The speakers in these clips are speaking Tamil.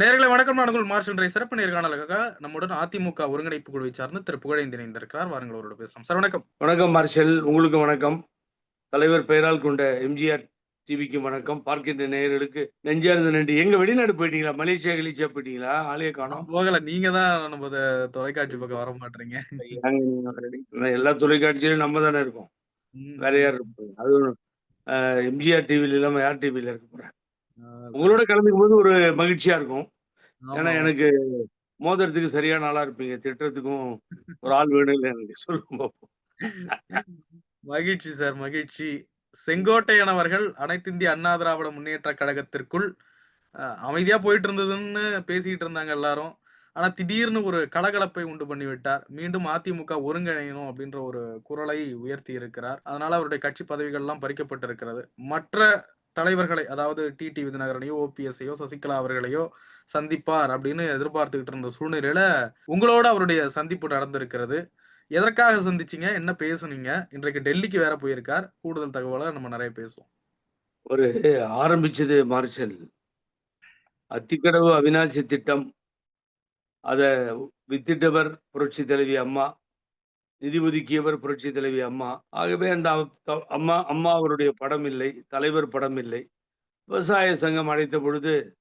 நேர்களை வணக்கம் நான் உங்கள் மார்ஷல் ரை சிறப்பு நேர்காணலுக்காக நம்முடன் அதிமுக ஒருங்கிணைப்பு குழுவை சார்ந்து திரு புகழேந்தி இணைந்திருக்கிறார். வாருங்கள் அவரோட பேசலாம். சார் வணக்கம். வணக்கம் மார்ஷல். உங்களுக்கு வணக்கம். தலைவர் பெயரால் கொண்ட எம்ஜிஆர் டிவிக்கு வணக்கம். பார்க்கின்ற நேயர்களுக்கு நெஞ்சார்ந்த நன்றி. எங்க வெளிநாடு போயிட்டீங்களா? மலேசியா கலிசியா போயிட்டீங்களா? ஆலய காணோம். போகல. நீங்க தான் நம்ம தொலைக்காட்சி பக்கம் வர மாட்டீங்க. எல்லா தொலைக்காட்சியிலும் நம்ம தானே இருக்கோம். வேற யார் இருப்பாங்க? அது எம்ஜிஆர் டிவில இல்லாம யார் டிவில இருக்க போறேன் உங்களோட கலந்துக்கும் போது ஒரு மகிழ்ச்சியா இருக்கும். ஏன்னா எனக்கு மோதிரத்துக்கு சரியான ஆளா இருப்பீங்க. திட்டுறதுக்கும் ஒரு ஆள் வேணும் எனக்கு சொல்லுங்க. மகிழ்ச்சி சார் மகிழ்ச்சி. செங்கோட்டையன் அவர்கள் அனைத்து இந்திய அண்ணா திராவிட முன்னேற்ற கழகத்திற்குள் அமைதியா போயிட்டு இருந்ததுன்னு பேசிட்டு இருந்தாங்க எல்லாரும். ஆனா திடீர்னு ஒரு கலகலப்பை உண்டு பண்ணி விட்டார் மீண்டும் அதிமுக ஒருங்கிணையணும் அப்படின்ற ஒரு குரலை உயர்த்தி இருக்கிறார். அதனால அவருடைய கட்சி பதவிகள் எல்லாம் பறிக்கப்பட்டிருக்கிறது. மற்ற தலைவர்களை அதாவது டிடி விதிநகரனையோ ஓபிஎஸ்ஐயோ சசிகலா அவர்களையோ சந்திப்பார் அப்படின்னு எதிர்பார்த்துக்கிட்டு இருந்த சூழ்நிலையில உங்களோட அவருடைய சந்திப்பு நடந்திருக்கிறது. எதற்காக சந்திச்சீங்க? என்ன பேசுனீங்க? இன்றைக்கு டெல்லிக்கு வேற போயிருக்கார். கூடுதல் தகவலை நம்ம நிறைய பேசுவோம். ஒரு ஆரம்பிச்சது மார்ஷல். அத்திக்கடவு அவினாசி திட்டம். அதை வித்திட்டவர் புரட்சி தலைவி அம்மா. நிதி ஒதுக்கியவர் புரட்சி தலைவி அம்மா. ஆகவே அந்த த- அம்மா அம்மா அவருடைய படம் இல்லை தலைவர் படம் இல்லை. விவசாய சங்கம் அழைத்த பொழுது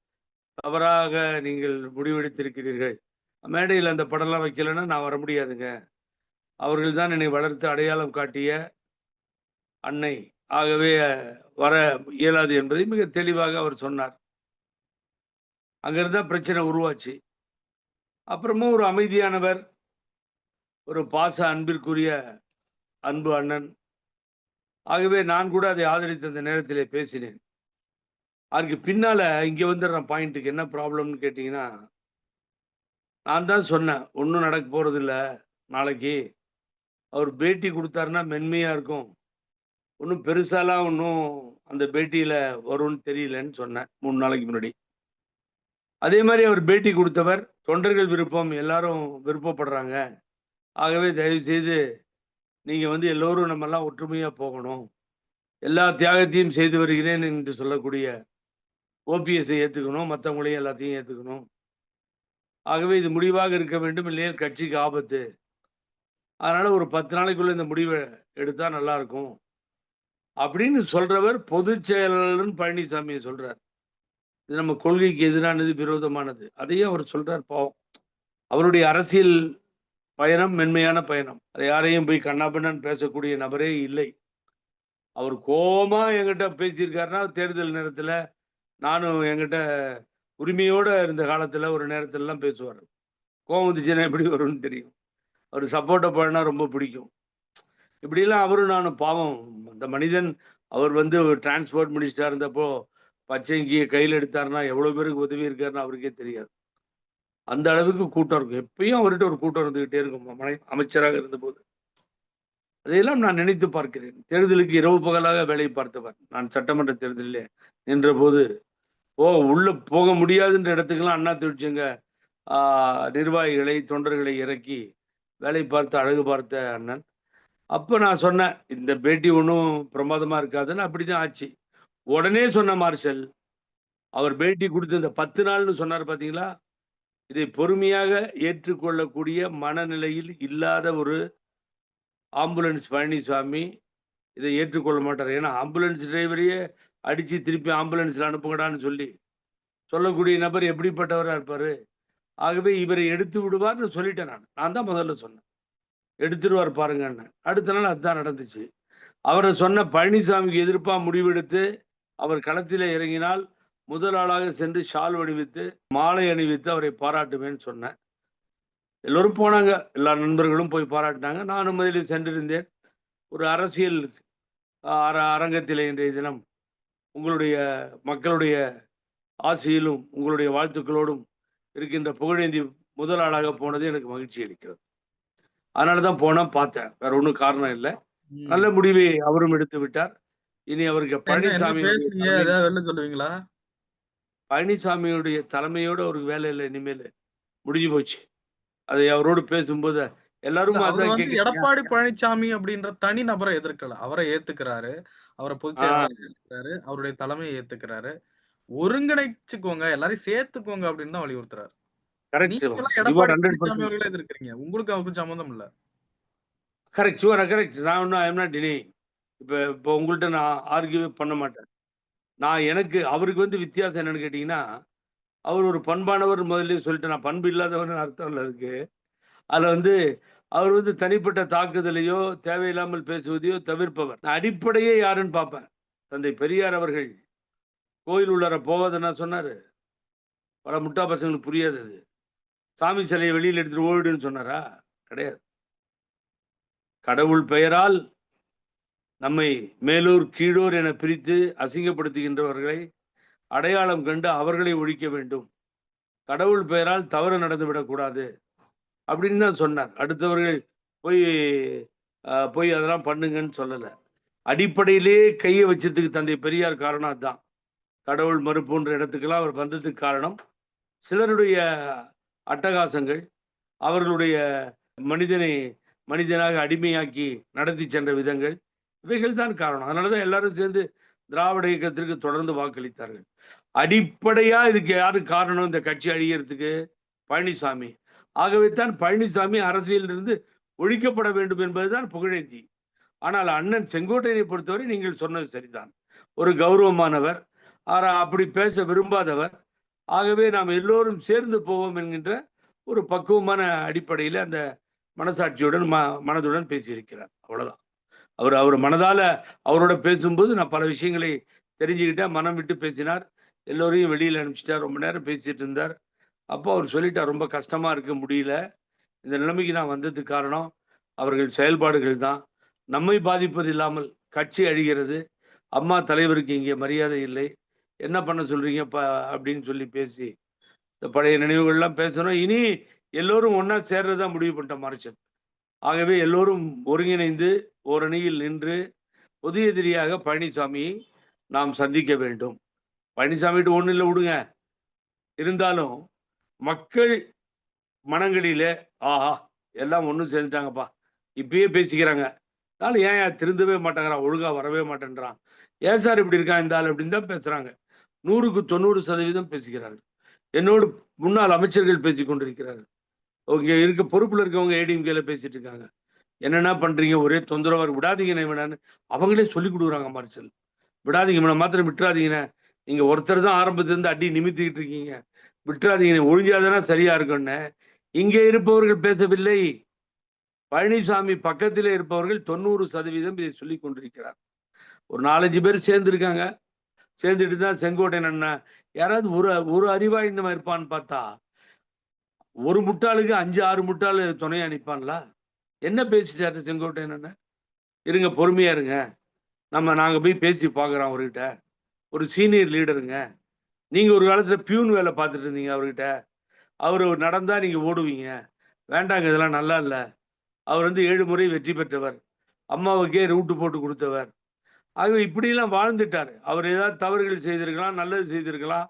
தவறாக நீங்கள் முடிவெடுத்திருக்கிறீர்கள். மேடையில் அந்த படம்லாம் வைக்கலைன்னா நான் வர முடியாதுங்க. அவர்கள் தான் என்னை வளர்த்து அடையாளம் காட்டிய அன்னை. ஆகவே வர இயலாது என்பதை மிக தெளிவாக அவர் சொன்னார். அங்கிருந்தா பிரச்சனை உருவாச்சு. அப்புறமும் ஒரு அமைதியானவர் ஒரு பாச அன்பிற்குரிய அன்பு அண்ணன். ஆகவே நான் கூட அதை ஆதரித்த அந்த நேரத்தில் பேசினேன். அதுக்கு பின்னால் இங்கே வந்துடுற பாயிண்ட்டுக்கு என்ன ப்ராப்ளம்னு கேட்டிங்கன்னா நான் தான் சொன்னேன் ஒன்றும் நடக்க போகிறதில்ல நாளைக்கு. அவர் பேட்டி கொடுத்தாருன்னா மென்மையாக இருக்கும். ஒன்றும் பெருசாலாம் ஒன்றும் அந்த பேட்டியில் வரும்னு தெரியலன்னு சொன்னேன் மூணு நாளைக்கு முன்னாடி. அதே மாதிரி அவர் பேட்டி கொடுத்தவர் தொண்டர்கள் விருப்பம் எல்லாரும் விருப்பப்படுறாங்க. ஆகவே தயவு செய்து வந்து எல்லோரும் நம்மெல்லாம் ஒற்றுமையாக போகணும். எல்லா தியாகத்தையும் செய்து வருகிறேன் என்று சொல்லக்கூடிய ஓபிஎஸ்ஸை ஏற்றுக்கணும் மற்றவங்களையும் எல்லாத்தையும் ஏற்றுக்கணும் ஆகவே இது முடிவாக இருக்க வேண்டும் இல்லையா? கட்சிக்கு ஆபத்து. அதனால் ஒரு பத்து நாளைக்குள்ளே இந்த முடிவை எடுத்தால் நல்லா இருக்கும் அப்படின்னு சொல்கிறவர் பொதுச் செயலாளர்னு பழனிசாமியை சொல்கிறார் இது நம்ம கொள்கைக்கு எதிரானது விரோதமானது. அதையும் அவர் சொல்கிறார் பாவம். அவருடைய அரசியல் பயணம் மென்மையான பயணம். அதை யாரையும் போய் கண்ணாபின்னு பேசக்கூடிய நபரே இல்லை. அவர் கோமா என்கிட்ட பேசியிருக்காருன்னா தேர்தல் நேரத்தில் நானும் என்கிட்ட உரிமையோடு இருந்த காலத்தில் ஒரு நேரத்திலலாம் பேசுவார். கோவம் வந்துச்சுன்னா எப்படி வரும்னு தெரியும். அவர் சப்போர்ட்டை பண்ணா ரொம்ப பிடிக்கும். இப்படிலாம் அவரும் நானும் பாவம். அந்த மனிதன் அவர் வந்து டிரான்ஸ்போர்ட் மினிஸ்டராக இருந்தப்போ பச்சைங்கியை கையில் எடுத்தாருன்னா எவ்வளோ பேருக்கு உதவி இருக்காருன்னு அவருக்கே தெரியாது. அந்த அளவுக்கு கூட்டம் இருக்கும். எப்பயும் அவர்கிட்ட ஒரு கூட்டம் இருந்துகிட்டே இருக்கும். அமைச்சராக இருந்தபோது. அதையெல்லாம் நான் நினைத்து பார்க்கிறேன். தேர்தலுக்கு இரவு பகலாக வேலை பார்த்தவர். நான் சட்டமன்ற தேர்தலிலே நின்ற போது ஓ உள்ள போக முடியாதுன்ற இடத்துக்கெல்லாம் அண்ணா தொழிற்சங்க நிர்வாகிகளை தொண்டர்களை இறக்கி வேலை பார்த்து அழகு பார்த்த அண்ணன். அப்போ நான் சொன்னேன் இந்த பேட்டி ஒன்றும் பிரமாதமாக இருக்காதுன்னு. அப்படி தான் ஆச்சு. உடனே சொன்ன மார்ஷல் அவர் பேட்டி கொடுத்த இந்த பத்து நாள்னு சொன்னார் பார்த்தீங்களா இதை பொறுமையாக ஏற்றுக்கொள்ளக்கூடிய மனநிலையில் இல்லாத ஒரு ஆம்புலன்ஸ் பழனிசாமி இதை ஏற்றுக்கொள்ள மாட்டார். ஏன்னா ஆம்புலன்ஸ் டிரைவரையே அடித்து திருப்பி ஆம்புலன்ஸில் அனுப்புங்கடான்னு சொல்லி சொல்லக்கூடிய நபர் எப்படிப்பட்டவராக இருப்பார்? ஆகவே இவரை எடுத்து விடுவார்னு சொல்லிட்டேன் நான். நான் தான் முதல்ல சொன்னேன். எடுத்துருவார் பாருங்கன்னு. அடுத்த நாள் அதுதான் நடந்துச்சு. அவரை சொன்ன பழனிசாமிக்கு எதிர்ப்பாக முடிவெடுத்து அவர் களத்தில் இறங்கினால் முதல் ஆளாக சென்று ஷால் அணிவித்து மாலை அணிவித்து அவரை பாராட்டுவேன்னு சொன்னேன். எல்லோரும் போனாங்க. எல்லா நண்பர்களும் போய் பாராட்டினாங்க. நானும் முதலில் சென்றிருந்தேன். ஒரு அரசியல் அர அரங்கத்திலே இன்றைய தினம் உங்களுடைய மக்களுடைய ஆசையிலும் உங்களுடைய வாழ்த்துக்களோடும் இருக்கின்ற புகழேந்தி முதல் ஆளாக போனது எனக்கு மகிழ்ச்சி அளிக்கிறது. அதனால தான் போனேன் பார்த்தேன். வேற ஒன்றும் காரணம் இல்லை. நல்ல முடிவை அவரும் எடுத்து விட்டார். இனி அவருக்கு பழனிசாமி சொல்லுவீங்களா? பழனிசாமியுடைய தலைமையோட அவருக்கு வேலை இல்லை இனிமேல் முடிஞ்சு போச்சு அதை அவரோடு பேசும்போது எல்லாரும். எடப்பாடி பழனிசாமி அப்படின்ற தனி நபரை எதிர்க்கல அவரை ஏத்துக்கிறாரு அவரை பொதுச் ஆ. செயலாளர் ஏத்துக்கிறாரு அவருடைய தலைமையை ஏத்துக்கிறாரு ஒருங்கிணைச்சுக்கோங்க. எல்லாரையும் சேர்த்துக்கோங்க அப்படின்னு தான் வலியுறுத்துறாரு. எதிர்க்கிறீங்க. உங்களுக்கு அவருக்கும் சம்மந்தம் இல்ல. கரெக்ட் கரெக்ட் நான் ஒன்றும் ஐ எம் நாட் டினி இப்போ இப்போ உங்கள்கிட்ட நான் ஆர்கியூவே பண்ண மாட்டேன் நான் எனக்கு அவருக்கு வந்து வித்தியாசம் என்னன்னு கேட்டிங்கன்னா அவர் ஒரு பண்பானவர் முதல்ல சொல்லிட்டு நான் பண்பு இல்லாதவர்னு அர்த்தம் இல்லை அதுக்கு. அதில் வந்து அவர் வந்து தனிப்பட்ட தாக்குதலையோ தேவையில்லாமல் பேசுவதையோ தவிர்ப்பவர். நான் அடிப்படையே யாருன்னு பார்ப்பேன். தந்தை பெரியார் அவர்கள் கோயில் உள்ளார போகாதுன்னா சொன்னார். பல முட்டா பசங்களுக்கு புரியாது அது. சாமி சிலையை வெளியில் எடுத்துகிட்டு ஓடுன்னு சொன்னாரா? கிடையாது. கடவுள் பெயரால் நம்மை மேலூர் கீழூர் என பிரித்து அசிங்கப்படுத்துகின்றவர்களை அடையாளம் கண்டு அவர்களை ஒழிக்க வேண்டும். கடவுள் பெயரால் தவறு நடந்துவிடக்கூடாது அப்படின்னு தான் சொன்னார். அடுத்தவர்கள் போய் போய் அதெல்லாம் பண்ணுங்கன்னு சொல்லலை. அடிப்படையிலே கையை வச்சதுக்கு தந்தை பெரியார் காரணம் அதுதான். கடவுள் மறுப்புன்ற இடத்துக்கெல்லாம் அவர் வந்ததுக்கு காரணம் சிலருடைய அட்டகாசங்கள் அவர்களுடைய மனிதனை மனிதனாக அடிமையாக்கி நடத்தி சென்ற விதங்கள் இவைகள் தான் காரணம். அதனால தான் எல்லாரும் சேர்ந்து திராவிட இயக்கத்திற்கு தொடர்ந்து வாக்களித்தார்கள். அடிப்படையா இதுக்கு யாரு காரணம் இந்த கட்சி அழியறதுக்கு? பழனிசாமி. ஆகவே தான் பழனிசாமி அரசியலிலிருந்து ஒழிக்கப்பட வேண்டும் என்பதுதான் புகழேந்தி ஆனால் அண்ணன் செங்கோட்டையனை பொறுத்தவரை நீங்கள் சொன்னது சரிதான். ஒரு கௌரவமானவர். அப்படி பேச விரும்பாதவர். ஆகவே நாம் எல்லோரும் சேர்ந்து போவோம் என்கின்ற ஒரு பக்குவமான அடிப்படையில் அந்த மனசாட்சியுடன் ம மனதுடன் பேசியிருக்கிறார். அவ்வளவுதான். அவர் அவர் மனதால் அவரோட பேசும்போது நான் பல விஷயங்களை தெரிஞ்சுக்கிட்டேன். மனம் விட்டு பேசினார். எல்லோரையும் வெளியில் அனுப்பிச்சிட்டார். ரொம்ப நேரம் பேசிகிட்டு இருந்தார். அப்போ அவர் சொல்லிட்டார் ரொம்ப கஷ்டமாக இருக்க முடியல. இந்த நிலைமைக்கு நான் வந்ததுக்கு காரணம் அவர்கள் செயல்பாடுகள் தான். நம்மை பாதிப்பது இல்லாமல் கட்சி அழிகிறது. அம்மா தலைவருக்கு இங்கே மரியாதை இல்லை. என்ன பண்ண சொல்கிறீங்க ப அப்படின்னு சொல்லி பேசி இந்த பழைய நினைவுகள்லாம் பேசணும் இனி எல்லோரும் ஒன்றா சேர்றதா முடிவு பண்ணிட்டோம் மறைச்சன் ஆகவே எல்லோரும் ஒருங்கிணைந்து ஓரணியில் நின்று பொது எதிரியாக பழனிசாமியை நாம் சந்திக்க வேண்டும். பழனிசாமிட்டு ஒன்றும் இல்லை விடுங்க. இருந்தாலும் மக்கள் மனங்களிலே ஆஹா எல்லாம் ஒன்றும் சேர்ந்துட்டாங்கப்பா இப்பயே பேசிக்கிறாங்க. அதனால ஏன் ஏன் திருந்தவே மாட்டேங்கிறான் ஒழுங்காக வரவே மாட்டேன்றான்? ஏன் சார் இப்படி இருக்கான் இந்த ஆள் அப்படின்னு தான் பேசுகிறாங்க நூறுக்கு தொண்ணூறு சதவீதம் பேசுகிறார்கள் என்னோடு முன்னாள் அமைச்சர்கள் பேசிக் கொண்டிருக்கிறார்கள். ஓகே இருக்க பொறுப்பில் இருக்கவங்க ஏடிஎம்கேல பேசிட்டு இருக்காங்க. என்னென்ன பண்றீங்க? ஒரே தொந்தரவா இருக்கு. விடாதீங்கண்ணே இவனான்னு அவங்களே சொல்லி கொடுக்குறாங்க மார்சல் விடாதீங்க இவனை மாத்திரம் விட்டுறாதீங்கண்ணே நீங்க ஒருத்தர் தான் ஆரம்பத்திலேருந்து அடி நிமித்திக்கிட்டு இருக்கீங்க. விட்டுறாதீங்கண்ணே ஒழிஞ்சாதானா சரியா இருக்கும்னு இங்கே இருப்பவர்கள் பேசவில்லை. பழனிசாமி பக்கத்தில் இருப்பவர்கள் தொண்ணூறு சதவீதம் இதை சொல்லி கொண்டிருக்கிறார். ஒரு நாலஞ்சு பேர் சேர்ந்துருக்காங்க. சேர்ந்துட்டு தான் செங்கோட்டையன் அண்ணன் யாராவது ஒரு ஒரு அறிவாய் இந்த மாதிரி இருப்பான்னு பார்த்தா ஒரு முட்டாளுக்கு அஞ்சு ஆறு முட்டாள் துணையை நிற்பான்ல என்ன பேசிட்டாரு செங்கோட்டையன் அண்ணன்? இருங்க பொறுமையா இருங்க. நம்ம நாங்கள் போய் பேசி பார்க்குறோம் அவர்கிட்ட. ஒரு சீனியர் லீடருங்க. நீங்கள் ஒரு காலத்தில் பியூன் வேலை பார்த்துட்டு இருந்தீங்க அவர்கிட்ட. அவர் நடந்தால் நீங்கள் ஓடுவீங்க. வேண்டாங்க இதெல்லாம் நல்லா இல்லை. அவர் வந்து ஏழு முறை வெற்றி பெற்றவர். அம்மாவுக்கே ரூட்டு போட்டு கொடுத்தவர். ஆகவே இப்படியெல்லாம் வாழ்ந்துட்டார். அவர் ஏதாவது தவறுகள் செய்திருக்கலாம் நல்லது செய்திருக்கலாம்.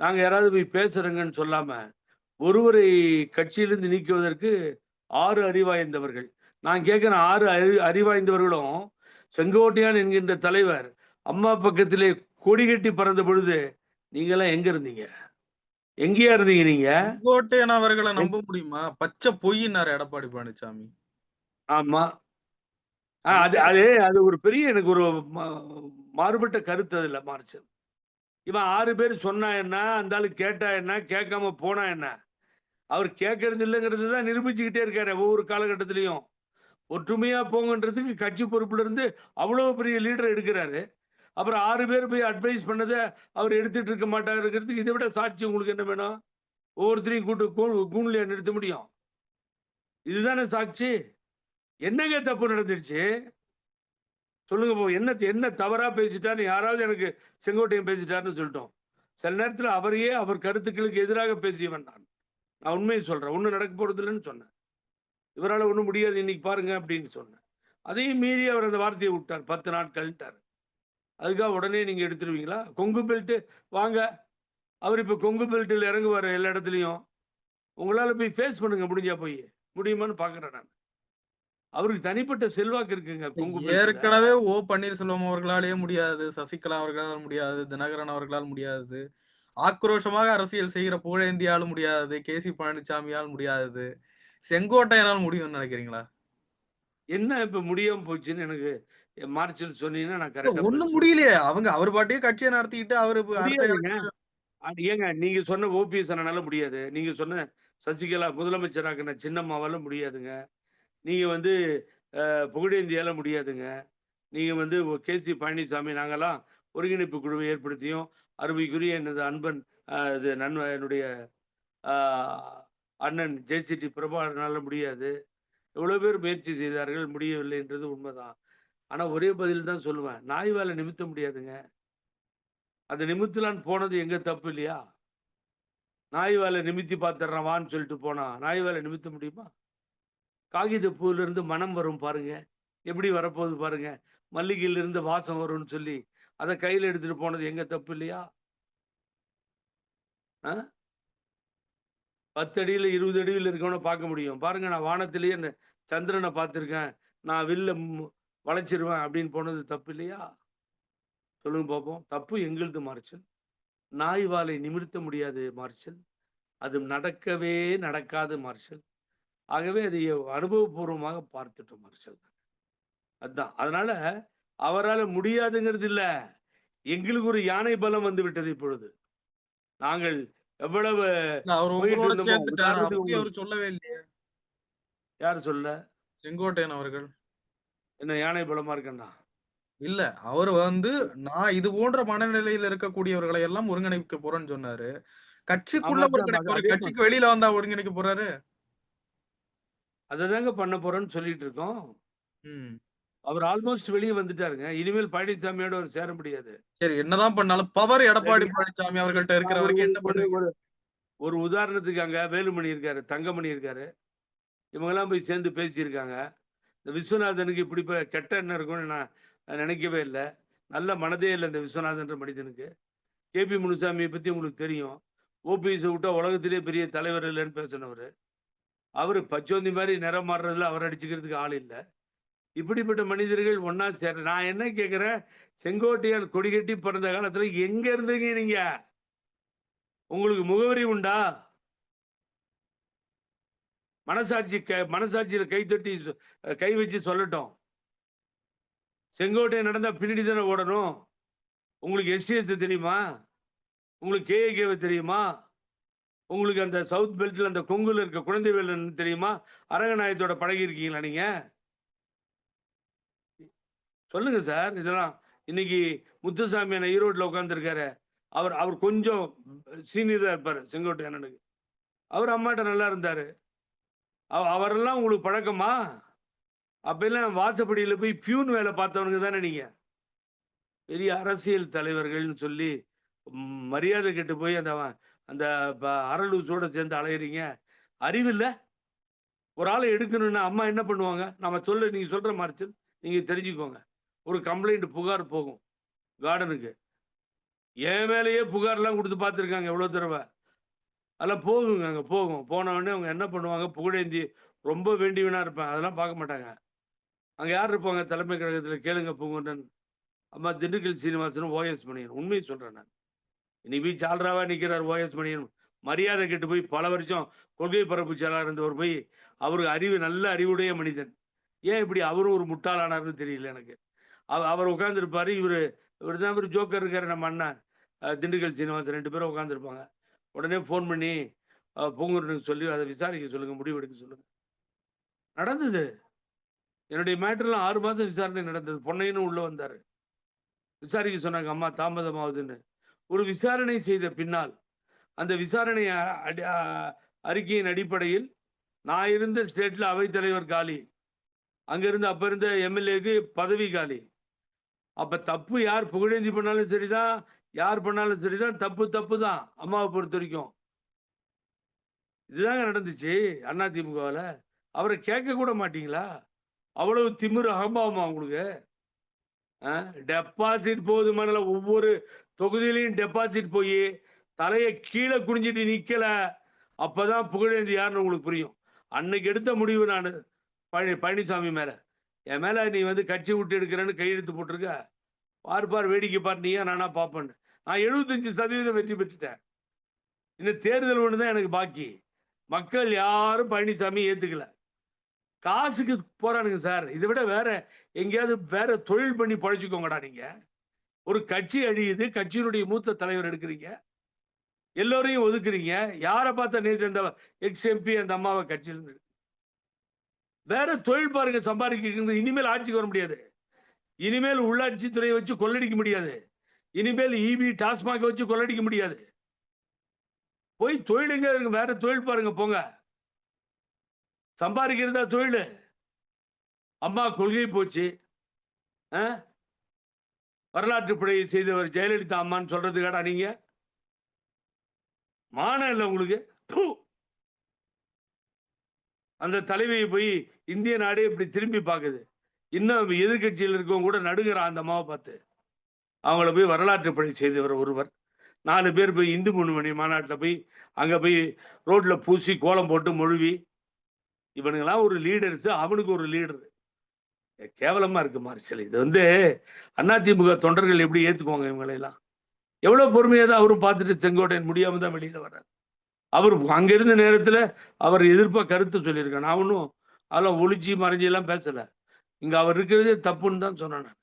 நாங்கள் யாராவது போய் பேசுறோங்கன்னு சொல்லாமல் ஒருவரை கட்சியிலிருந்து நீக்குவதற்கு ஆறு அறிவாய்ந்தவர்கள். நான் கேட்கிறேன் ஆறு அறி அறிவாய்ந்தவர்களும் செங்கோட்டையான் என்கின்ற தலைவர் அம்மா பக்கத்திலே கொடி கட்டி பறந்த பொழுது நீங்கெல்லாம் எங்க இருந்தீங்க? எங்கேயா இருந்தீங்க நீங்க? செங்கோட்டையன் அவர்களை நம்ப முடியுமா? பச்சை பொய்யினாரு எடப்பாடி பழனிசாமி ஆமா. ஆ, அது அது அது ஒரு பெரிய எனக்கு ஒரு மாறுபட்ட கருத்து அதுல மார்ச்சல் இவன் ஆறு பேர் சொன்னா என்ன? அந்த ஆளு கேட்டா என்ன? கேட்காம போனா என்ன? அவர் கேட்கறது இல்லைங்கிறது தான் நிரூபிச்சுக்கிட்டே இருக்காரு ஒவ்வொரு காலகட்டத்திலையும். ஒற்றுமையா போங்கன்றதுக்கு கட்சி பொறுப்புல இருந்து அவ்வளவு பெரிய லீடர் எடுக்கிறாரு. அப்புறம் ஆறு பேர் போய் அட்வைஸ் பண்ணதை அவர் எடுத்துட்டு இருக்க மாட்டாருங்கிறதுக்கு இதை விட சாட்சி உங்களுக்கு என்ன வேணும்? ஒவ்வொருத்தரையும் கூட்டு கூ- நிறுத்த முடியும். இதுதானே சாட்சி? என்னங்க தப்பு நடந்துருச்சு? சொல்லுங்க போ என்ன என்ன தவறா பேசிட்டான்னு யாராவது எனக்கு செங்கோட்டையன் பேசிட்டாருன்னு சொல்லிட்டோம். சில நேரத்தில் அவரையே அவர் கருத்துக்களுக்கு எதிராக பேசியவன் நான். நான் உண்மையை சொல்றேன். ஒன்றும் நடக்க போகிறது இல்லைன்னு சொன்னேன் இவரால் ஒன்றும் முடியாது இன்னைக்கு பாருங்க அப்படின்னு சொன்னேன் அதையும் மீறி அவர் அந்த வார்த்தையை விட்டார். பத்து நாட்கள்ட்டார் அதுக்காக உடனே நீங்க எடுத்துருவீங்களா? கொங்கு பெல்ட்டு வாங்க. அவர் இப்ப கொங்கு பெல்ட்டில் இறங்குவார் எல்லா இடத்துலையும். உங்களால போய் ஃபேஸ் பண்ணுங்க முடிஞ்சா போய். முடியுமான்னு பார்க்குறேன் நான். அவருக்கு தனிப்பட்ட செல்வாக்கு இருக்குங்க கொங்கு ஏற்கனவே ஓ பன்னீர்செல்வம் அவர்களாலேயே முடியாது சசிகலா அவர்களால் முடியாது தினகரன் அவர்களால் முடியாது. ஆக்ரோஷமாக அரசியல் செய்கிற புகழேந்தியால் முடியாது கே. சி. பழனிசாமியால் முடியாது. செங்கோட்டையனால் முடியும்னு நினைக்கிறீங்களா? என்ன இப்ப முடியாம போச்சுன்னு எனக்கு மார்ச்னு சொன்னீங்கன்னா நான் கரெக்டா ஒண்ணும் முடியலையே. அவங்க அவர் பாட்டியே கட்சியை நடத்திட்டு அவரு ஏங்க நீங்க சொன்ன ஓபிஎஸ் அண்ணனால முடியாது. நீங்க சொன்ன சசிகலா முதலமைச்சராக்கின சின்னம்மாவால முடியாதுங்க. நீங்க வந்து புகழேந்தியால முடியாதுங்க. நீங்க வந்து கே. சி. பழனிசாமி நாங்கெல்லாம் ஒருங்கிணைப்பு குழுவை ஏற்படுத்தியும் அருமைக்குரிய எனது அன்பன் இது நன்ம என்னுடைய அண்ணன் ஜெய்சிடி பிரபாகரனால முடியாது. எவ்வளோ பேர் முயற்சி செய்தார்கள் முடியவில்லை என்றது உண்மைதான். ஆனால் ஒரே பதில் தான் சொல்லுவேன். நாய் வேலை நிமித்த முடியாதுங்க. அந்த நிமித்தலான் போனது எங்கே தப்பு இல்லையா? நாய் வேலை நிமித்தி பார்த்துட்றான் வான்னு சொல்லிட்டு போனான் நாய் வேலை நிமித்த முடியுமா? காகித பூவிலிருந்து மனம் வரும் பாருங்க. எப்படி வரப்போகுது பாருங்க. மல்லிகையிலிருந்து வாசம் வரும்னு சொல்லி அதை கையில் எடுத்துட்டு போனது எங்க? தப்பு இல்லையா? ஆ? பத்து இருபது அடியில் இருக்கவன பார்க்க முடியும். பாருங்க நான் வானத்திலேயே என்ன சந்திரனை பார்த்துருக்கேன். நான் வில்ல வளைச்சிருவேன் அப்படின்னு போனது தப்பு இல்லையா? சொல்லுங்க பார்ப்போம் தப்பு எங்களுது மார்ச்சல். நாய் வாலை நிமிர்த்த முடியாது மார்ச்சல். அது நடக்கவே நடக்காது மார்ஷல் ஆகவே அதை அனுபவபூர்வமாக பார்த்துட்டோம் மார்ஷல் அதுதான் அதனால அவரால் முடியாதுங்கிறது இல்ல. எங்களுக்கு ஒரு யானை பலம் வந்து விட்டது இப்பொழுது. நாங்கள் எவ்வளவு சொல்லவே இல்லையே. யார் சொல்ல? செங்கோட்டையன் அவர்கள். என்ன யானை பலமா இருக்கேன்னா இல்ல அவர் வந்து நான் இது போன்ற மனநிலையில இருக்கக்கூடியவர்களை எல்லாம் ஒருங்கிணைக்க போறேன்னு சொன்னாரு. கட்சிக்குள்ள ஒருங்கிணைக்க. கட்சிக்கு வெளியில வந்தா ஒருங்கிணைக்க போறாரு? அதை தாங்க பண்ண போறோம்னு சொல்லிட்டு இருக்கோம். அவர் ஆல்மோஸ்ட் வெளியே வந்துட்டாருங்க. இனிமேல் பழனிசாமியோட அவர் சேர முடியாது. சரி என்னதான் பண்ணாலும் பவர் எடப்பாடி பழனிசாமி அவர்கள்ட்ட இருக்கிற வரைக்கும் என்ன பண்ணுவீங்க? ஒரு- உதாரணத்துக்கு அங்க வேலுமணி இருக்காரு தங்கமணி இருக்காரு. இவங்கெல்லாம் போய் சேர்ந்து பேசியிருக்காங்க. இந்த விஸ்வநாதனுக்கு இப்படி இப்ப கெட்ட எண்ணம் இருக்கும்னு நான் நான் நினைக்கவே இல்லை. நல்ல மனதே இல்லை இந்த விஸ்வநாதன்ற மனிதனுக்கு. கேபி முனுசாமியை பத்தி உங்களுக்கு தெரியும். ஓபிஎஸ் விட்டா உலகத்திலே பெரிய தலைவர் இல்லைன்னு பேசினவர். அவர் பச்சோந்தி மாதிரி நிறம் மாறுறதுல அவர் அடிச்சுக்கிறதுக்கு ஆள் இல்லை. இப்படிப்பட்ட மனிதர்கள் ஒன்னா சேர நான் என்ன கேட்கிறேன் செங்கோட்டையால் கொடி கட்டி பிறந்த காலத்துல எங்க இருந்தீங்க நீங்க? உங்களுக்கு முகவரி உண்டா? மனசாட்சி க- மனசாட்சியில கை தொட்டி கை வச்சு சொல்லட்டும். செங்கோட்டை நடந்தா பின்னாடி தானே ஓடணும்? உங்களுக்கு எஸ்டிஎஸ் தெரியுமா? உங்களுக்கு கேஏகேவை தெரியுமா? உங்களுக்கு அந்த சவுத் பெல்ட்ல அந்த கொங்குல இருக்க குழந்தை வேலன் தெரியுமா? அரங்கநாயத்தோட பழகி இருக்கீங்களா நீங்க? சொல்லுங்க சார் இதெல்லாம் இன்னைக்கு முத்துசாமி அண்ணன் ஈரோட்டில் உட்காந்துருக்காரு அவர் அவர் கொஞ்சம் சீனியராக இருப்பார் செங்கோட்டை அண்ணனுக்கு. அவர் அம்மாட்ட நல்லா இருந்தார். அவ- அவரெல்லாம் உங்களுக்கு பழக்கமா? அப்பெல்லாம் வாசப்படியில் போய் பியூன் வேலை பார்த்தவனுங்க தானே நீங்கள் பெரிய அரசியல் தலைவர்கள்னு சொல்லி மரியாதை கெட்டு போய் அந்த அந்த ப- அரலூசோட சேர்ந்து அலையிறீங்க. இல்லை. ஒரு ஆளை எடுக்கணும்னா அம்மா என்ன பண்ணுவாங்க? நம்ம சொல்ல நீங்கள் சொல்கிற மாதிரி நீங்கள் தெரிஞ்சுக்கோங்க. ஒரு கம்ப்ளைண்ட் புகார் போகும். கார்டனுக்கு. என் மேலேயே புகார்லாம் கொடுத்து பார்த்துருக்காங்க எவ்வளோ தடவை. அதெல்லாம் போகுங்க அங்கே போகும். போன உடனே அவங்க என்ன பண்ணுவாங்க? புகழேந்தி ரொம்ப வேண்டியவனாக இருப்பேன். அதெல்லாம் பார்க்க மாட்டாங்க. அங்கே யார் இருப்பாங்க? தலைமை கழகத்தில் கேளுங்க பூங்குண்டன் அம்மா திண்டுக்கல் சீனிவாசனும் ஓஎஸ் மணியன். உண்மையை சொல்கிறேன் நான். இன்னைக்கு போய் சால்ராவாக நிற்கிறார் ஓஎஸ் மணியன். மரியாதை கெட்டு போய் பல வருஷம் கொள்கை பரப்பு செயலாளர் இருந்தவர் போய் அவருக்கு அறிவு நல்ல அறிவுடைய மனிதன். ஏன் இப்படி அவரும் ஒரு முட்டாளானார்னு தெரியல எனக்கு. அவர் உட்காந்துருப்பாரு இவர் இவர் தான் இவர் ஜோக்கர் இருக்காரு நம்ம அண்ணன். திண்டுக்கல் சீனிவாசன் ரெண்டு பேரும் உட்காந்துருப்பாங்க உடனே ஃபோன் பண்ணி அஹ், சொல்லி அதை விசாரிக்க சொல்லுங்க முடிவெடுக்க சொல்லுங்க. நடந்தது. என்னுடைய மேட்டர்லாம் ஆறு மாசம் விசாரணை நடந்தது. பொன்னையனும் உள்ள வந்தாரு. விசாரிக்க சொன்னாங்க அம்மா தாமதமாகுதுன்னு. ஒரு விசாரணை செய்த பின்னால் அந்த விசாரணை அறிக்கையின் அடிப்படையில் நான் இருந்த ஸ்டேட்ல அவைத்தலைவர் காலி. அங்கிருந்து அப்போ அப்ப இருந்த எம்எல்ஏக்கு பதவி காலி. அப்ப தப்பு யார் புகழேந்தி பண்ணாலும் சரிதான் யார் பண்ணாலும் சரிதான் தப்பு தப்பு தான் அம்மாவை பொறுத்த வரைக்கும். இதுதாங்க நடந்துச்சு அண்ணா திமுகவில். அவரை கேட்க கூட மாட்டீங்களா? அவ்வளவு திமிரு அகம்பாவமா உங்களுக்கு? டெபாசிட் போகுது மணல ஒவ்வொரு தொகுதியிலையும் டெபாசிட் போய் தலையை கீழே குனிஞ்சிட்டு நிக்கல அப்பதான் புகழேந்தி யாருன்னு உங்களுக்கு புரியும். அன்னைக்கு எடுத்த முடிவு நான் பழனி பழனிசாமி மேலே. என் மேல நீ வந்து கட்சி விட்டு எடுக்கிறேன்னு கையெழுத்து போட்டிருக்க? பார் பார் வேடிக்கை பார் நீயா நானா பார்ப்பேன்னு நான் எழுபத்தஞ்சு சதவீதம் வெற்றி பெற்றுட்டேன். இன்னும் தேர்தல் ஒன்று தான் எனக்கு பாக்கி. மக்கள் யாரும் பழனிசாமி ஏத்துக்கல. காசுக்கு போறானுங்க சார். இதை விட வேற எங்கேயாவது வேற தொழில் பண்ணி பழைச்சிக்கோங்கடா நீங்க. ஒரு கட்சி அழியுது கட்சியினுடைய மூத்த தலைவர் எடுக்கிறீங்க. எல்லோரையும் ஒதுக்குறீங்க. யாரை பார்த்தா நேற்று அந்த எக்ஸ் எம்பி அந்த அம்மாவை கட்சியிலிருந்து வேற தொழில் பாருங்க சம்பாதிக்கிறது இனிமேல் ஆட்சிக்கு வர முடியாது. இனிமேல் உள்ளாட்சி துறையை வச்சு கொள்ளடிக்க முடியாது. இனிமேல் இபி டாஸ்மாக வச்சு கொள்ளடிக்க முடியாது. போய் தொழில் எங்க இருக்கு? வேற தொழில் பாருங்க போங்க. சம்பாதிக்கிறதா தொழில்? அம்மா கொள்கை போச்சு. ஆ? வரலாற்று பிழையை செய்தவர் ஜெயலலிதா அம்மான்னு சொல்றதுக்காடா நீங்க? மானம் இல்லை உங்களுக்கு. தூ! அந்த தலைமையை போய் இந்திய நாடே இப்படி திரும்பி பார்க்குது. இன்னும் எதிர்க்கட்சியில் இருக்கவங்க கூட நடுகிறான் அந்த அம்மாவை பார்த்து. அவங்கள போய் வரலாற்று பணி செய்தவர் ஒருவர். நாலு பேர் போய் இந்து முன்னணி மாநாட்டில் போய் அங்கே போய் ரோட்டில் பூசி கோலம் போட்டு மொழுவி. இவனுங்கெல்லாம் ஒரு லீடர்ஸு அவனுக்கு ஒரு லீடர் கேவலமாக இருக்கு மார்ஷல். இது வந்து அதிமுக தொண்டர்கள் எப்படி ஏற்றுக்குவாங்க இவங்களையெல்லாம்? எவ்வளோ பொறுமையாக தான் அவரும் பார்த்துட்டு செங்கோட்டையன் முடியாமல் தான் வெளியில் வர்றாரு. அவர் அங்கே இருந்த நேரத்தில் அவர் எதிர்ப்பாக கருத்தை சொல்லியிருக்கேன் நான் ஒன்றும் அதெல்லாம் ஒளிச்சு மறைஞ்சி எல்லாம் இங்கே அவர் இருக்கிறதே தப்புன்னு தான் சொன்னேன் நான்.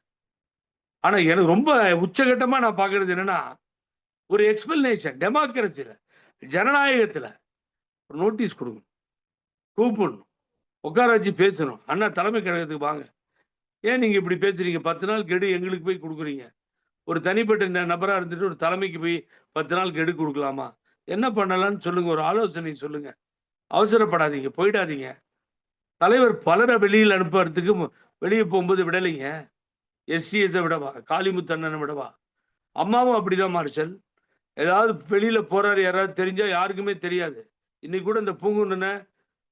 ஆனால் எனக்கு ரொம்ப உச்சகட்டமாக நான் பார்க்கறது என்னென்னா ஒரு எக்ஸ்பிளனேஷன் டெமோக்ரஸியில் ஜனநாயகத்தில் ஒரு நோட்டீஸ் கொடுக்கணும். கூப்பிடணும். உட்கார வச்சு பேசணும். அண்ணா தலைமை கழகத்துக்கு வாங்க. ஏன் நீங்கள் இப்படி பேசுறீங்க? பத்து நாள் கெடு எங்களுக்கு போய் கொடுக்குறீங்க. ஒரு தனிப்பட்ட ந- இருந்துட்டு ஒரு தலைமைக்கு போய் பத்து நாள் கெடு கொடுக்கலாமா? என்ன பண்ணலாம்னு சொல்லுங்க ஒரு ஆலோசனை சொல்லுங்க. அவசரப்படாதீங்க போயிடாதீங்க. தலைவர் பலரை வெளியில் அனுப்புறதுக்கு வெளியே போகும்போது விடலைங்க. எஸ்டிஎஸை விடவா காளிமுத்தண்ணனை விடவா? அம்மாவும் அப்படிதான் மார்ஷல். ஏதாவது வெளியில போறாரு யாராவது தெரிஞ்சா யாருக்குமே தெரியாது. இன்னைக்கு கூட இந்த பூங்குன்னனை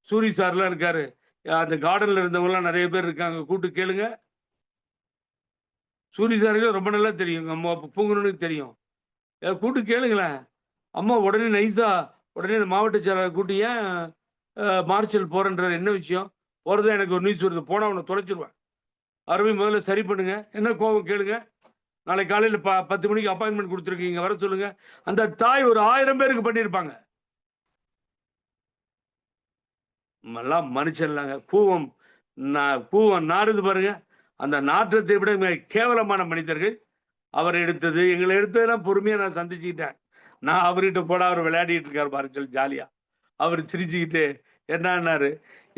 சூரி சார்லாம் இருக்காரு. அந்த கார்டன்ல இருந்தவங்கலாம் நிறைய பேர் இருக்காங்க கூட்டு கேளுங்க. சூரி சாருக்கு ரொம்ப நல்லா தெரியும் எங்க பூங்குன்னனுக்கு தெரியும். கூட்டு கேளுங்களேன். அம்மா உடனே நைஸா உடனே இந்த மாவட்ட செயலாளர் கூட்டி ஏன் மார்ச்சல் மார்ஷல் போறன்றார்? என்ன விஷயம்? போறதா எனக்கு ஒரு நியூஸ் வருது. போனா அவனை தொலைச்சிருவேன். அருமை முதல்ல சரி பண்ணுங்க. என்ன கோபம் கேளுங்க. நாளை காலையில் ப பத்து மணிக்கு அப்பாயின்மெண்ட் கொடுத்துருக்கீங்க. வர சொல்லுங்க. அந்த தாய் ஒரு ஆயிரம் பேருக்கு பண்ணியிருப்பாங்க. எல்லாம் மனுஷன் இல்லைங்க கூவம் நா- கூவம் நாறுது பாருங்க. அந்த நாற்றத்தை விட கேவலமான மனிதர்கள். அவர் எடுத்தது எங்களை எடுத்ததெல்லாம் பொறுமையாக நான் சந்திச்சுக்கிட்டேன். நான் அவர்கிட்ட போட அவர் விளையாடிட்டு இருக்காரு பாருங்க சொல்லி ஜாலியா. அவர் சிரிச்சுக்கிட்டு என்னன்னாரு?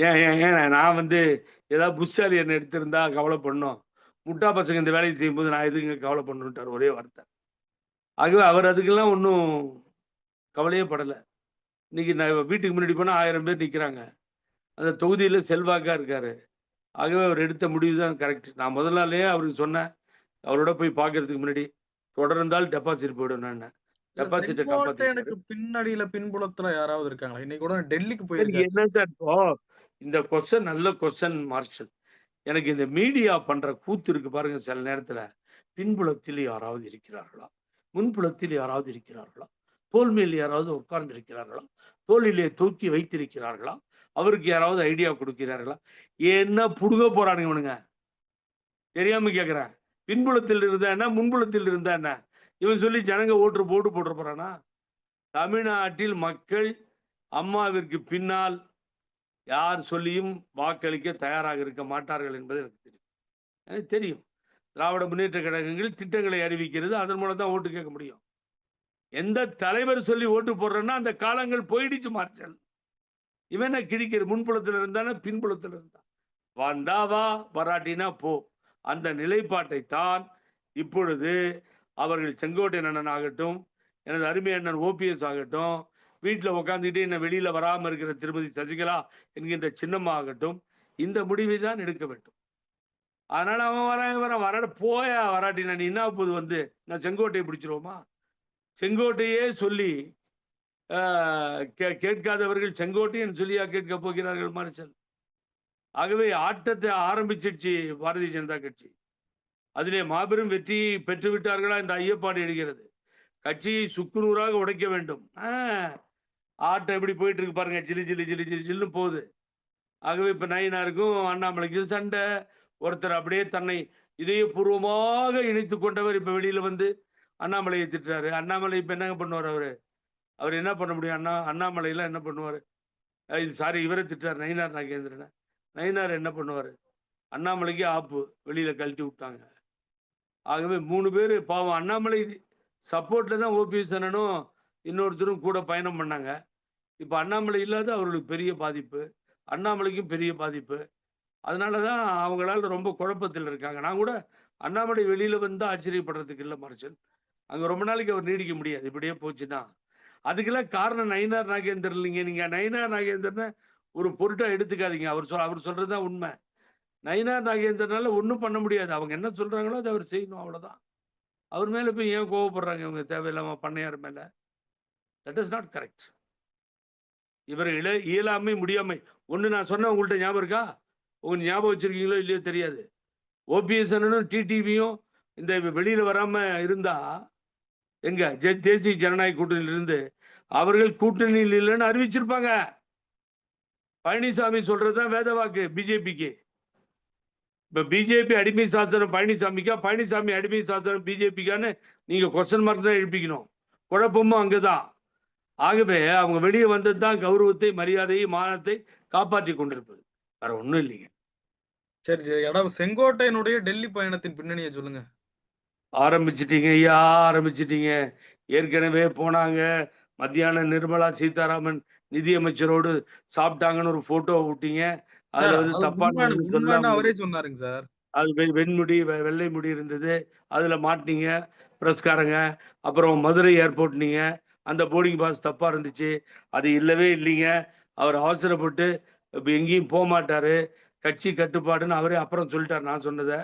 ஏன் ஏன் ஏன்? நான் வந்து ஏதாவது புஷாலி என்ன எடுத்திருந்தா கவலை பண்ணோம். முட்டா பசங்க இந்த வேலையை செய்யும்போது நான் எதுங்க கவலை பண்ணுட்டார் ஒரே வார்த்தை. ஆகவே அவர் அதுக்கெல்லாம் ஒன்றும் கவலையே படலை. இன்னைக்கு நான் வீட்டுக்கு முன்னாடி போனால் ஆயிரம் பேர் நிற்கிறாங்க அந்த தொகுதியில் செல்வாக்காக இருக்காரு. ஆகவே அவர் எடுத்த முடிவு தான் கரெக்ட். நான் முதல் நாளே அவருக்கு சொன்னேன். அவரோட போய் பார்க்கறதுக்கு முன்னாடி தொடர்ந்தால் டெபாசிட் போயிடும் நான் செங்கோட்டையனுக்கு பின்னடியில பின்புலத்துல யாராவது இருக்காங்களா? இன்னைக்கு கூட டெல்லிக்கு எனக்கு போயிருக்காரு. என்ன சார்? இப்போ இந்த கொஸ்டின் நல்ல கொஸ்டின் மார்ஷல். எனக்கு இந்த மீடியா பண்ற கூத்து இருக்கு பாருங்க சில நேரத்துல. பின்புலத்தில் யாராவது இருக்கிறார்களா? முன்புலத்தில் யாராவது இருக்கிறார்களா? தோல் மேல் யாராவது உட்கார்ந்து இருக்கிறார்களா தோளிலே தூக்கி வைத்திருக்கிறார்களா? அவருக்கு யாராவது ஐடியா கொடுக்கிறார்களா? என்ன புடுங்க போறானுங்க இவனுங்க? தெரியாம கேக்குறேன். பின்புலத்தில் இருந்தா என்ன? முன்புலத்தில் இருந்தா என்ன? இவன் சொல்லி ஜனங்க ஓட்டு போட்டு போட்டு தமிழ்நாட்டில் மக்கள் அம்மாவிற்கு பின்னால் யார் சொல்லியும் வாக்களிக்க தயாராக இருக்க மாட்டார்கள் என்பது எனக்கு தெரியும். எனக்கு தெரியும். திராவிட முன்னேற்ற கழகங்கள் திட்டங்களை அறிவிக்கிறது அதன் மூலம் தான் ஓட்டு கேட்க முடியும். எந்த தலைவர் சொல்லி ஓட்டு போடுறேன்னா அந்த காலங்கள் போயிடுச்சு மார்ச்சல். இவன் கிழிக்கிறது முன்புலத்தில் இருந்தானே? பின்புலத்தில் இருந்தான். வந்தா வா வராட்டினா போ. அந்த நிலைப்பாட்டை தான் இப்பொழுது அவர்கள் செங்கோட்டை அண்ணன் ஆகட்டும் எனது அருமை அண்ணன் ஓபிஎஸ் ஆகட்டும் வீட்டில் உட்காந்துக்கிட்டு என்னை வெளியில் வராமல் இருக்கிற திருமதி சசிகலா என்கின்ற சின்னம்மா ஆகட்டும் இந்த முடிவை தான் எடுக்க வேண்டும். அதனால் அவன் வர வர வர போயா வராட்டி நான் என்ன போது வந்து? நான் செங்கோட்டையை பிடிச்சிருவோமா? செங்கோட்டையே சொல்லி கே- கேட்காதவர்கள் செங்கோட்டையன் சொல்லியா கேட்க போகிறார்கள் மனுஷன். ஆகவே ஆட்டத்தை ஆரம்பிச்சிடுச்சு பாரதிய ஜனதா கட்சி. அதிலே மாபெரும் வெற்றி பெற்று விட்டார்களா இந்த ஐயப்பாடு எழுகிறது. கட்சியை சுக்குநூறாக உடைக்க வேண்டும். ஆஹ், ஆட்டம் எப்படி போயிட்டு இருக்கு பாருங்க. ஜிலி ஜிலி ஜிலி ஜிலி ஜில்லுன்னு போகுது. ஆகவே இப்ப நயினாருக்கும் அண்ணாமலைக்கும் சண்டை. ஒருத்தர் அப்படியே தன்னை இதயபூர்வமாக இணைத்து கொண்டவர் இப்ப வெளியில வந்து அண்ணாமலையை திட்டுறாரு. அண்ணாமலை இப்ப என்னங்க பண்ணுவார் அவரு? அவர் என்ன பண்ண முடியும்? அண்ணா அண்ணாமலையெல்லாம் என்ன பண்ணுவாரு? இது சாரி இவரை திட்டுறாரு நயினார் நாகேந்திரனை. நயினார் என்ன பண்ணுவாரு? அண்ணாமலைக்கு ஆப்பு வெளியில கழட்டி விட்டாங்க. ஆகவே மூணு பேர் பாவம் அண்ணாமலை சப்போர்ட்ல தான் ஓபிஎஸ் அண்ணனும் இன்னொருத்தரும் கூட பயணம் பண்ணாங்க. இப்போ அண்ணாமலை இல்லாத அவர்களுக்கு பெரிய பாதிப்பு அண்ணாமலைக்கும் பெரிய பாதிப்பு. அதனால தான் அவங்களால ரொம்ப குழப்பத்தில் இருக்காங்க. நான் கூட அண்ணாமலை வெளியில் வந்து ஆச்சரியப்படுறதுக்கு இல்லை மனுஷன். அங்கே ரொம்ப நாளைக்கு அவர் நீடிக்க முடியாது. இப்படியே போச்சுன்னா. அதுக்கெல்லாம் காரணம் நயினார் நாகேந்தர் இல்லைங்க. நீங்கள் நயினார் நாகேந்தர்னு ஒரு பொருட்டாக எடுத்துக்காதீங்க. அவர் சொல் அவர் சொல்கிறது தான் உண்மை. நயினா நாகேந்திரனால ஒன்றும் பண்ண முடியாது. அவங்க என்ன சொல்றாங்களோ அதை அவர் செய்யணும். அவ்வளோதான் அவர் மேலே போய் ஏன் கோவப்படுறாங்க? இவங்க தேவையில்லாமல் பண்ணையார் மேலே. தட் இஸ் நாட் கரெக்ட் இவர் இல இயலாமை முடியாமை. ஒன்று நான் சொன்ன உங்கள்கிட்ட ஞாபகம் இருக்கா? உங்க ஞாபகம் வச்சிருக்கீங்களோ இல்லையோ தெரியாது. ஓபிஎஸ்என்னும் டிடிவியும் இந்த வெளியில் வராமல் இருந்தா எங்க ஜே- தேசிய ஜனநாயக கூட்டணியிலிருந்து அவர்கள் கூட்டணியில் இல்லைன்னு அறிவிச்சிருப்பாங்க. பழனிசாமி சொல்றதுதான் வேத வாக்கு பிஜேபிக்கு இப்ப பிஜேபி அடிமை சாசனம் பழனிசாமிக்கா? பழனிசாமி அடிமை சாசனம் பிஜேபிக்கான்னு நீங்க கொஸ்டின் மார்க் தான் எழுப்பிக்கணும். குழப்பமும் அங்கதான். ஆகவே அவங்க வெளியே வந்தது தான் கௌரவத்தை மரியாதையை மானத்தை காப்பாற்றி கொண்டிருப்பது. வேற ஒண்ணும் இல்லைங்க. சரி சரி. எடா செங்கோட்டையனுடைய டெல்லி பயணத்தின் பின்னணியை சொல்லுங்க. ஆரம்பிச்சிட்டீங்க ஐயா ஆரம்பிச்சிட்டீங்க. ஏற்கனவே போனாங்க. மத்தியானம் நிர்மலா சீதாராமன் நிதியமைச்சரோடு சாப்பிட்டாங்கன்னு ஒரு போட்டோ விட்டீங்க. அதுல சார், வந்து அது தப்பான அவரே சொன்னாருங்க சார். அது வெண்முடி வெள்ளை முடி இருந்தது. அதுல மாட்டினீங்க பிரஸ்காரங்க. அப்புறம் மதுரை ஏர்போர்ட் நீங்க. அந்த போர்டிங் பாஸ் தப்பா இருந்துச்சு. அது இல்லவே இல்லைங்க. அவர் அவசரப்பட்டு இப்ப எங்கேயும் போக மாட்டாரு. கட்சி கட்டுப்பாடுன்னு அவரே அப்புறம் சொல்லிட்டார் நான் சொன்னதை.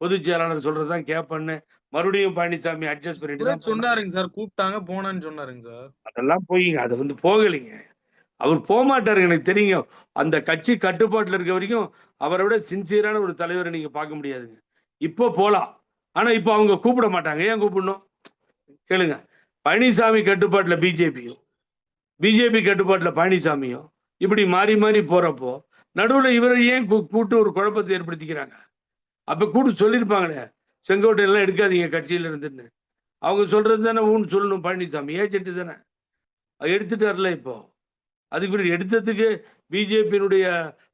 பொதுச் செயலாளர் சொல்றதுதான் கேட்பேன்னு மறுபடியும் பழனிசாமி அட்ஜஸ்ட் பண்ணிட்டு. சொன்னாருங்க சார் கூப்பிட்டாங்க போனேன்னு சொன்னாருங்க சார். அதெல்லாம் போயிங்க அது வந்து போகலைங்க. அவர் போகமாட்டார் எனக்கு தெரியுங்க அந்த கட்சி கட்டுப்பாட்டில் இருக்க வரைக்கும் அவரை விட சின்சியரான ஒரு தலைவரை நீங்கள் பார்க்க முடியாதுங்க. இப்போ போகலாம் ஆனால் இப்போ அவங்க கூப்பிட மாட்டாங்க. ஏன் கூப்பிடணும்? கேளுங்க. பழனிசாமி கட்டுப்பாட்டில் பிஜேபியும் பிஜேபி கட்டுப்பாட்டில் பழனிசாமியும் இப்படி மாறி மாறி போகிறப்போ நடுவில் இவரை ஏன் கூ- கூட்டு ஒரு குழப்பத்தை ஏற்படுத்திக்கிறாங்க? அப்போ கூட்டு சொல்லியிருப்பாங்களே செங்கோட்டையெல்லாம் எடுக்காதீங்க கட்சியில் இருந்துன்னு. அவங்க சொல்கிறது தானே ஊன்னு சொல்லணும் பழனிசாமி. ஏஜென்ட்டு தானே. எடுத்துட்டார்ல இப்போது அதுக்கு எடுத்ததுக்கு பிஜேபியினுடைய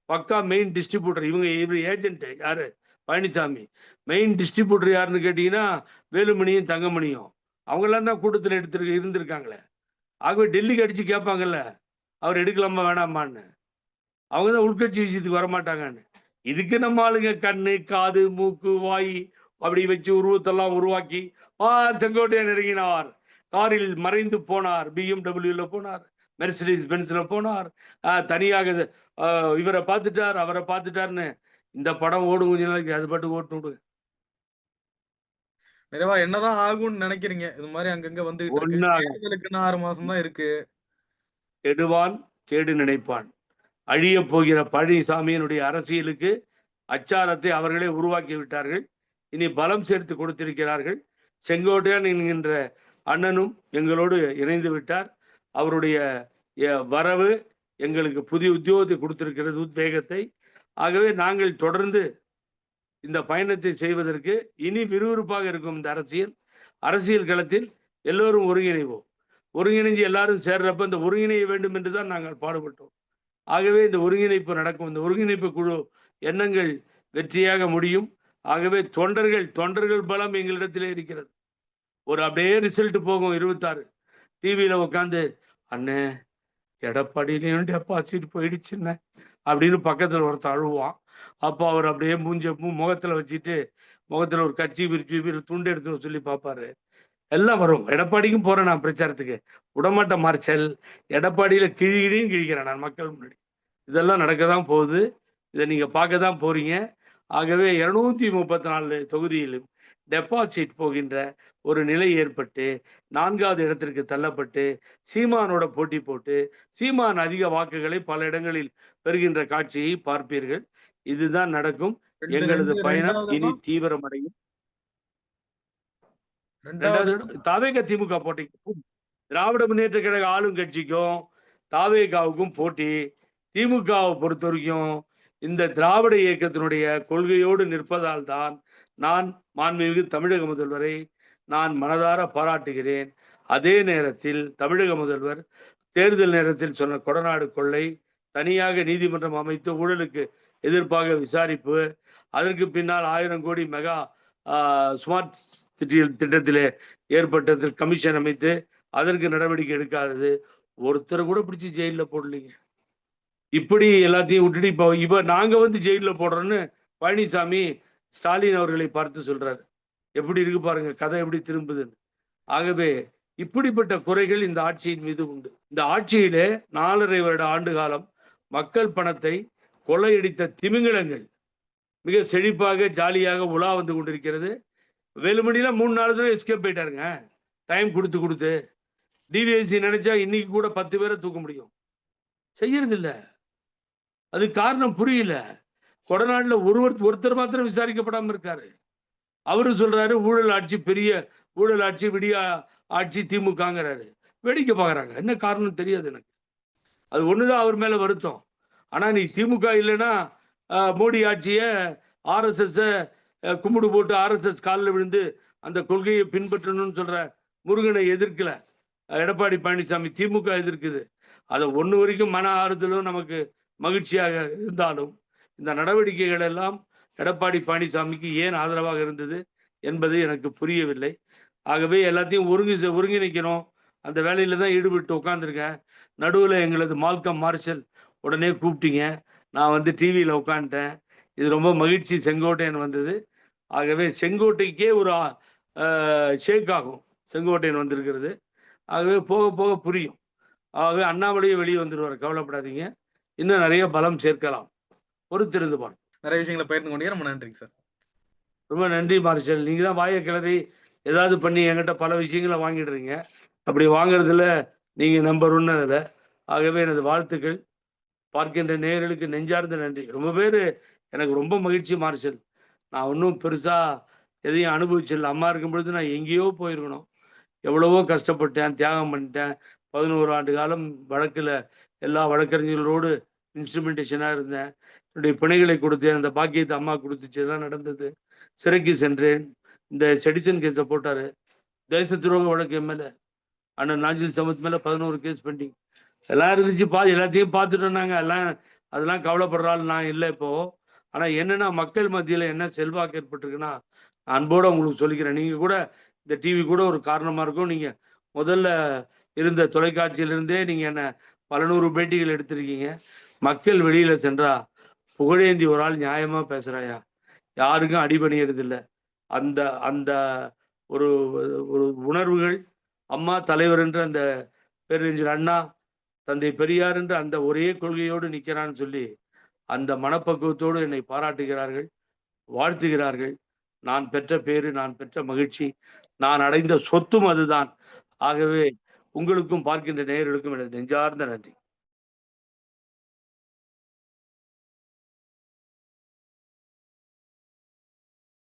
பக்கா மெயின் டிஸ்ட்ரிபியூட்டர் இவங்க இவர் ஏஜென்ட்டு யாரு? பழனிசாமி மெயின் டிஸ்ட்ரிபியூட்டர் யாருன்னு கேட்டீங்கன்னா வேலுமணியும் தங்கமணியும். அவங்கெல்லாம் தான் கூட்டத்தில் எடுத்து இருந்திருக்காங்களே. ஆகவே டெல்லிக்கு அடித்து கேட்பாங்கல்ல அவர் எடுக்கலாமா வேணாமான்னு. அவங்க தான் உள்கட்சி விஷயத்துக்கு வரமாட்டாங்கன்னு. இதுக்கு நம்ம ஆளுங்க கண்ணு காது மூக்கு வாய் அப்படி வச்சு உருவத்தெல்லாம் உருவாக்கி ஆர் செங்கோட்டையன் இறங்கினார். காரில் மறைந்து போனார் பிஎம்டபிள்யூல போனார். மெர்சிடிஸ் பென்ஸ்ல போனார். தனியாக இவரை பார்த்துட்டார் அவரை பார்த்துட்டாருன்னு இந்த படம் ஓடும் கொஞ்ச நாளைக்கு அது பாட்டு ஓட்டு விடுங்க நிறைவா என்னதான் ஆகும்னு நினைக்கிறீங்க? இது மாதிரி அங்கங்க வந்துகிட்டு இருக்கு. ஒண்ணு ஆகாது. தேர்தலுக்கு இன்னும் ஆறு மாசம் தான் இருக்கு. கெடுவான் கேடு நினைப்பான். அழிய போகிற பழனிசாமியினுடைய அரசியலுக்கு அச்சாரத்தை அவர்களே உருவாக்கி விட்டார்கள். இனி பலம் சேர்த்து கொடுத்திருக்கிறார்கள். செங்கோட்டையன் என்கின்ற அண்ணனும் எங்களோடு இணைந்து விட்டார். அவருடைய வரவு எங்களுக்கு புதிய உத்தியோகத்தை கொடுத்திருக்கிறது உத்வேகத்தை. ஆகவே நாங்கள் தொடர்ந்து இந்த பயணத்தை செய்வதற்கு இனி விறுவிறுப்பாக இருக்கும் இந்த அரசியல். அரசியல் களத்தில் எல்லோரும் ஒருங்கிணைவோம். ஒருங்கிணைஞ்சு எல்லாரும் சேர்றப்ப இந்த ஒருங்கிணைய வேண்டும் என்று தான் நாங்கள் பாடுபட்டோம். ஆகவே இந்த ஒருங்கிணைப்பு நடக்கும். இந்த ஒருங்கிணைப்பு குழு எண்ணங்கள் வெற்றியாக முடியும். ஆகவே தொண்டர்கள் தொண்டர்கள் பலம் எங்களிடத்திலே இருக்கிறது. ஒரு அப்படியே ரிசல்ட் போகும் இருபத்தாறு. டிவியில் உட்காந்து அண்ணே எடப்பாடியிலையும் டெபாசிட் போயிடுச்சுண்ணே அப்படின்னு பக்கத்துல ஒருத்தன் அழுவான். அப்போ அவர் அப்படியே மூஞ்ச முகத்தில் முகத்துல வச்சுட்டு முகத்துல ஒரு கட்சி விரிச்சு துண்டு எடுத்து சொல்லி பார்ப்பாரு எல்லாம் வரும். எடப்பாடிக்கும் போகிறேன் நான் பிரச்சாரத்துக்கு. உடமாட்ட மார்ச்சல். எடப்பாடியில கிழிகிழியும் கிழிக்கிறேன் நான் மக்கள் முன்னாடி. இதெல்லாம் நடக்க தான் போகுது. இதை நீங்க பார்க்க தான் போறீங்க. ஆகவே இருநூத்தி முப்பத்தி நாலு தொகுதியிலும் டெபாசிட் போகின்ற ஒரு நிலை ஏற்பட்டு நான்காவது இடத்திற்கு தள்ளப்பட்டு சீமானோட போட்டி போட்டு சீமான் அதிக வாக்குகளை பல இடங்களில் பெறுகின்ற காட்சியை பார்ப்பீர்கள். இதுதான் நடக்கும். எங்களது பயணம் இனி தீவிரமடையும். தாவேக திமுக போட்டி திராவிட முன்னேற்ற கழக ஆளும் கட்சிக்கும் தாவேகாவுக்கும் போட்டி. திமுகவை பொறுத்த வரைக்கும் இந்த திராவிட இயக்கத்தினுடைய கொள்கையோடு நிற்பதால் தான் நான் மாண்புமிகு தமிழக முதல்வரை நான் மனதார பாராட்டுகிறேன். அதே நேரத்தில் தமிழக முதல்வர் தேர்தல் நேரத்தில் சொன்ன கொடநாடு கொள்ளை தனியாக நீதிமன்றம் அமைத்து ஊழலுக்கு எதிர்ப்பாக விசாரிப்பு அதற்கு பின்னால் ஆயிரம் கோடி மெகா ஸ்மார்ட் சிட்டியில் திட்டத்திலே ஏற்பட்டதில் கமிஷன் அமைத்து அதற்கு நடவடிக்கை எடுக்காதது. ஒருத்தர் கூட பிடிச்சி ஜெயிலில் போடலைங்க. இப்படி எல்லாத்தையும் விட்டுட்டு இப்போ இவ நாங்கள் வந்து ஜெயிலில் போடுறோன்னு பழனிசாமி ஸ்டாலின் அவர்களை பார்த்து சொல்றாரு. எப்படி இருக்கு பாருங்க கதை எப்படி திரும்புதுன்னு. ஆகவே இப்படிப்பட்ட குறைகள் இந்த ஆட்சியின் மீது உண்டு. இந்த ஆட்சியிலே நாலரை வருட ஆண்டு காலம் மக்கள் பணத்தை கொள்ளையடித்த திமிங்கலங்கள் மிக செழிப்பாக ஜாலியாக உலா வந்து கொண்டிருக்கிறது. வேலுமணிலாம் மூணு நாலு தடவை எஸ்கேப் போயிட்டாருங்க. டைம் கொடுத்து கொடுத்து. டிவிஎஸ்சி நினைச்சா இன்னைக்கு கூட பத்து பேரை தூக்க முடியும். செய்யறதில்ல. அது காரணம் புரியல. கொடநாட்டில் ஒருவர் ஒருத்தர் மாத்திரம் விசாரிக்கப்படாமல் இருக்காரு. அவரு சொல்றாரு ஊழல் ஆட்சி பெரிய ஊழல் ஆட்சி விடிய ஆட்சி திமுகங்கிறாரு. வேடிக்கை பார்க்குறாங்க என்ன காரணம் தெரியாது எனக்கு. அது ஒண்ணுதான் அவர் மேல வருத்தம். ஆனா நீ திமுக இல்லைன்னா மோடி ஆட்சிய ஆர்எஸ்எஸ் கும்பிடு போட்டு ஆர்எஸ்எஸ் காலில் விழுந்து அந்த கொள்கையை பின்பற்றணும்னு சொல்ற முருகனை எதிர்க்கல. எடப்பாடி பழனிசாமி திமுக எதிர்க்குது. அதை ஒன்று வரைக்கும் மன ஆறுதலும் நமக்கு மகிழ்ச்சியாக இருந்தாலும் இந்த நடவடிக்கைகள் எல்லாம் எடப்பாடி பழனிசாமிக்கு ஏன் ஆதரவாக இருந்தது என்பது எனக்கு புரியவில்லை. ஆகவே எல்லாத்தையும் ஒருங்கி ஒருங்கிணைக்கணும் அந்த வேலையில தான் ஈடுபட்டு உட்காந்துருக்கேன் நடுவில் எங்களது மால்கம் மார்ஷல் உடனே கூப்பிட்டீங்க. நான் வந்து டிவியில் உட்காந்துட்டேன் இது ரொம்ப மகிழ்ச்சி. செங்கோட்டையன் வந்தது. ஆகவே செங்கோட்டைக்கே ஒரு ஷேக் ஆகும். செங்கோட்டையன் வந்திருக்கிறது. ஆகவே போக போக புரியும். ஆகவே அண்ணாமலையும் வெளியே வந்துடுவார் கவலைப்படாதீங்க. இன்னும் நிறைய பலம் சேர்க்கலாம். பொறுத்திருந்து பார்ப்போம் நிறைய விஷயங்களை பகிர்ந்து கொண்டீங்க. ரொம்ப நன்றிங்க சார். ரொம்ப நன்றி மார்ஷல். நீங்க தான் வாயை கிளறி ஏதாவது பண்ணி என்கிட்ட பல விஷயங்களை வாங்கிடுறீங்க. அப்படி வாங்குறதுல நீங்க நம்பர் ஒன்று அதில். ஆகவே எனது வாழ்த்துக்கள். பார்க்கின்ற நேர்களுக்கு நெஞ்சார்ந்த நன்றி. ரொம்ப பேர் எனக்கு ரொம்ப மகிழ்ச்சி மார்ஷல். நான் ஒன்றும் பெருசாக எதையும் அனுபவிச்சிடல அம்மா இருக்கும் பொழுது நான் எங்கேயோ போயிருக்கணும். எவ்வளவோ கஷ்டப்பட்டேன் தியாகம் பண்ணிட்டேன். பதினோரு ஆண்டு காலம் வழக்கில் எல்லா வழக்கறிஞர்களோடு இன்ஸ்ட்ருமெண்டேஷனாக இருந்தேன். பிணைகளை கொடுத்தேன். அந்த பாக்கியத்தை அம்மா கொடுத்துச்சு. எல்லாம் நடந்தது. சிறைக்கு சென்றேன். இந்த செடிசன் கேஸை போட்டாரு. தேச துரோக வழக்கு எம்எல்ஏ அண்ணன் நாஞ்சில் சமத் மேல பதினோரு கேஸ் பெண்டிங் எல்லாம் இருந்துச்சு. பா எல்லாத்தையும் பார்த்துட்டோம் இருந்தாங்க எல்லாம் அதெல்லாம் கவலைப்படுறாள் நான் இல்லை இப்போ. ஆனா என்னன்னா மக்கள் மத்தியில என்ன செல்வாக்கு ஏற்பட்டிருக்குன்னா அன்போட உங்களுக்கு சொல்லிக்கிறேன். நீங்க கூட இந்த டிவி கூட ஒரு காரணமா இருக்கும். நீங்க முதல்ல இருந்த தொலைக்காட்சியிலிருந்தே நீங்க என்ன பல நூறு பேட்டிகள் எடுத்திருக்கீங்க. மக்கள் வெளியில சென்றா புகழேந்தி ஒரு ஆள் நியாயமா பேசுறாயா? யாருக்கும் அடிபணியறது இல்லை அந்த அந்த ஒரு ஒரு உணர்வுகள் அம்மா தலைவர் என்று அந்த பேரறிஞர் அண்ணா தந்தை பெரியார் என்று அந்த ஒரே கொள்கையோடு நிற்கிறான்னு சொல்லி அந்த மனப்பக்குவத்தோடு என்னை பாராட்டுகிறார்கள் வாழ்த்துகிறார்கள். நான் பெற்ற பேரு நான் பெற்ற மகிழ்ச்சி நான் அடைந்த சொத்தும் அதுதான். ஆகவே உங்களுக்கும் பார்க்கின்ற நேயர்களுக்கும் எனது நெஞ்சார்ந்த நன்றி.